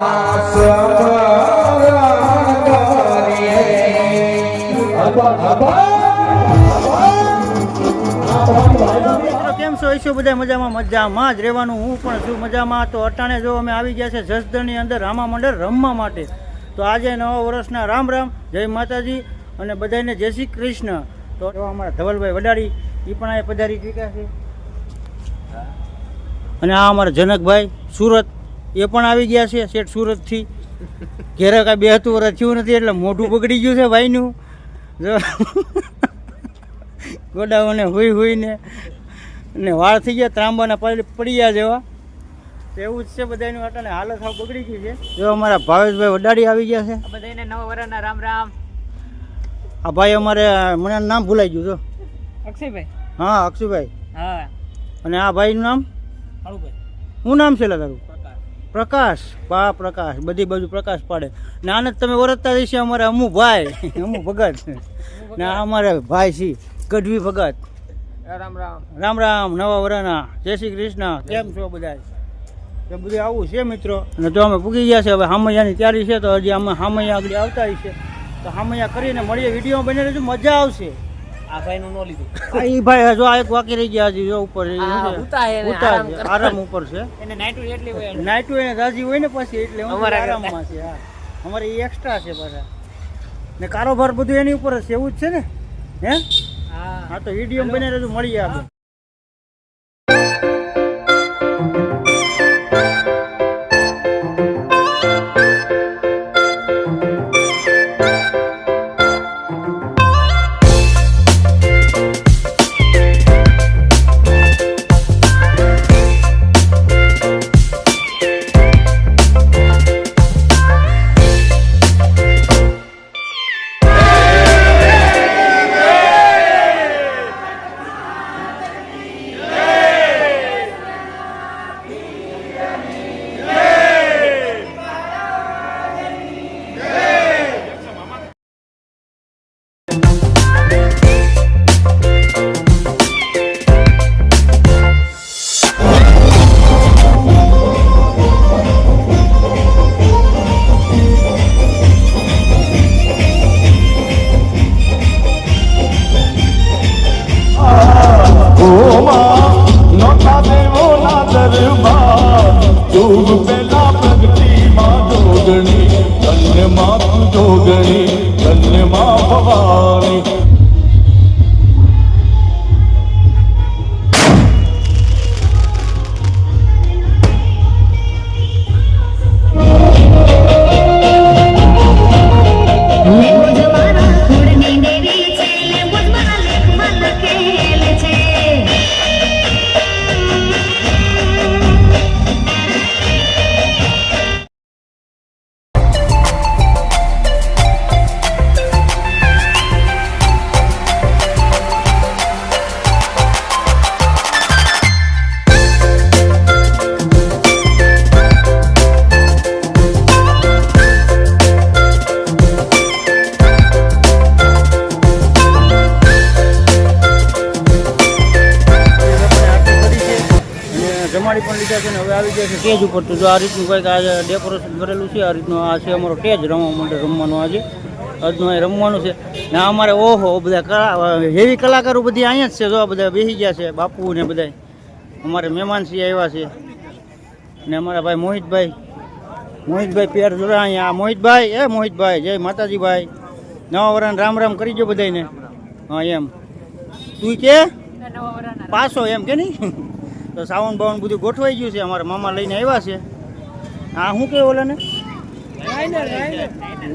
કેમ છો? ઈશું મજામાં? મજામાં જ રહેવાનું. હું પણ છું મજામાં. તો અટાણે જો અમે આવી ગયા છે જસદણની અંદર રામા મંડળ રમવા માટે. તો આજે નવા વર્ષના રામ રામ, જય માતાજી અને બધાને જય શ્રી કૃષ્ણ. તો અમારા ધવલભાઈ વડાડી એ પણ આ પધારી ચૂક્યા છે. અને આ અમારા જનકભાઈ સુરત એ પણ આવી ગયા છે શેઠ સુરતથી. ઘેરે કાંઈ બે હતું વર્ષ થયું નથી એટલે મોઢું બગડી ગયું છે ભાઈનું. જો. ગોડાઓને હુઈ હુઈને ને વાળ થઈ ગયા ત્રાંબાના પડી ગયા જેવા. એવું જ છે બધાનું અટાણે હાલત હાવ બગડી ગઈ છે. જો અમારા ભાવેશભાઈ વડાડી આવી ગયા છે. બધાને નવા વર્ષના રામ રામ. આ ભાઈ અમારે મને નામ ભૂલાઈ ગયું જો. અક્ષયભાઈ? હા અક્ષયભાઈ. હા. અને આ ભાઈનું નામ? કાળુભાઈ શું નામ છે લા તારું? પ્રકાશ બા પ્રકાશ બધી બાજુ પ્રકાશ પાડે. ને આને જ તમે ઓળખતા રહેશે અમારે અમુ ભાઈ. અમુ ભગત. ને અમારે ભાઈ છે ગઢવી ભગત. રામ રામ. રામ રામ નવા વરના. જય શ્રી કૃષ્ણ. કેમ છો બધા? એ બધું આવું છે મિત્રો. અને તો અમે પૂગી ગયા છે. હવે હામૈયાની તૈયારી છે તો હજી અમે હામૈયા આગળ આવતા છે તો હામૈયા કરીને મળીએ. વીડિયો બની રહેજો. મજા આવશે. આ ભાઈ નું નો લીધું. આ ભાઈ જો આ એક વાકી રહી ગયા હજી જો ઉપર આરામ ઉપર છે. એને નાઈટુ એટલી હોય નાઇટુ એને રાજી હોય ને પછી એટલે અમારા આરામમાં છે હા. અમારે એ એક્સ્ટ્રા છે પાછા. ને કારોબાર બધું એની ઉપર જ છે એવું જ છે ને? હે? હા. હા તો વીડિયો બને રહેજો મળી આપણે. તું લીધા છે ને હવે આવી ગયા છે સ્ટેજ ઉપર. તો જો આ રીતનું કંઈક આજે ડેકોરેશન કરેલું છે આ રીતનું આ છે અમારો સ્ટેજ રમવા માટે રમવાનું આજે. આજનું અહીં રમવાનું છે. ને અમારે ઓહો બધા કલા હેવી કલાકારો બધી અહીંયા જ છે. જો બધા બેસી ગયા છે બાપુ ને બધા અમારે મહેમાન સિંહ આવ્યા છે. ને અમારા ભાઈ મોહિતભાઈ. મોહિતભાઈ પેર જોડા અહીંયા. આ મોહિતભાઈ એ મોહિતભાઈ જય માતાજીભાઈ. નવા વરાન રામ રામ કરી દો બધાને હા એમ. તું કે? પાછો એમ કે નહીં? તો સાવન બાવન બધું ગોઠવાઈ ગયું છે. અમારા મામા લઈને આવ્યા છે. હા શું કે ઓલાને?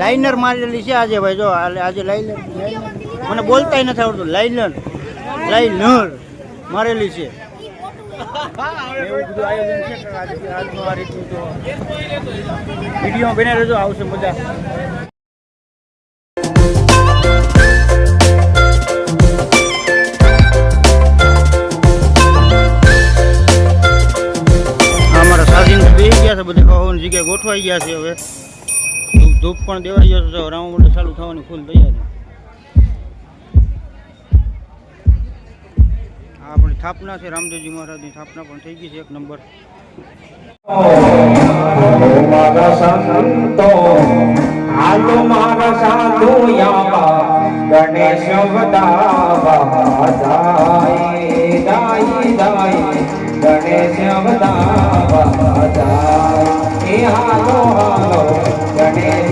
લાઇનર મારેલી છે આજે ભાઈ. જો આજે લાઇનર મને બોલતાય નથી આવડતું. લાઇનર લાઇનર મારેલી છે. વીડિયો બને રહેજો આવશે મજા. છે બધા ખાવાની જગ્યાએ ગોઠવાઈ ગયા છે હવે. ધૂપ ધૂપ પણ દેવાઈ ગયો છે રાવણ ચાલુ થવાની ફૂલ તૈયારી. આપણી સ્થાપના છે, રામદેવજી મહારાજની સ્થાપના પણ થઈ ગઈ છે, એક નંબર. ગણેશ વદાવા નિહાલો ગણેશ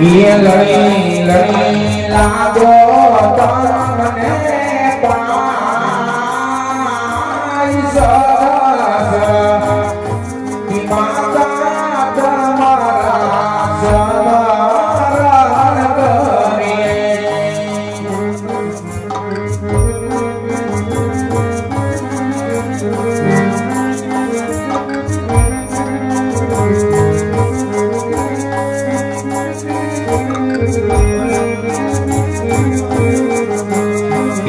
લડી લડી લાગો.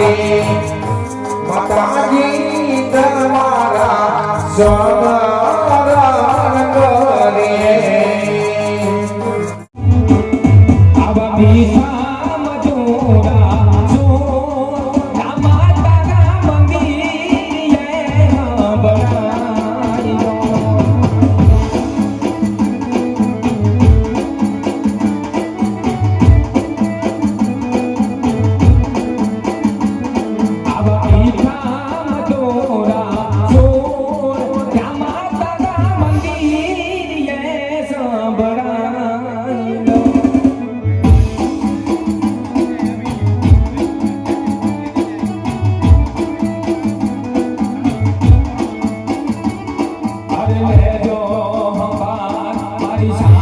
સ્વામી માતાજી તમારા સ્વામી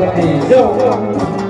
Brasil.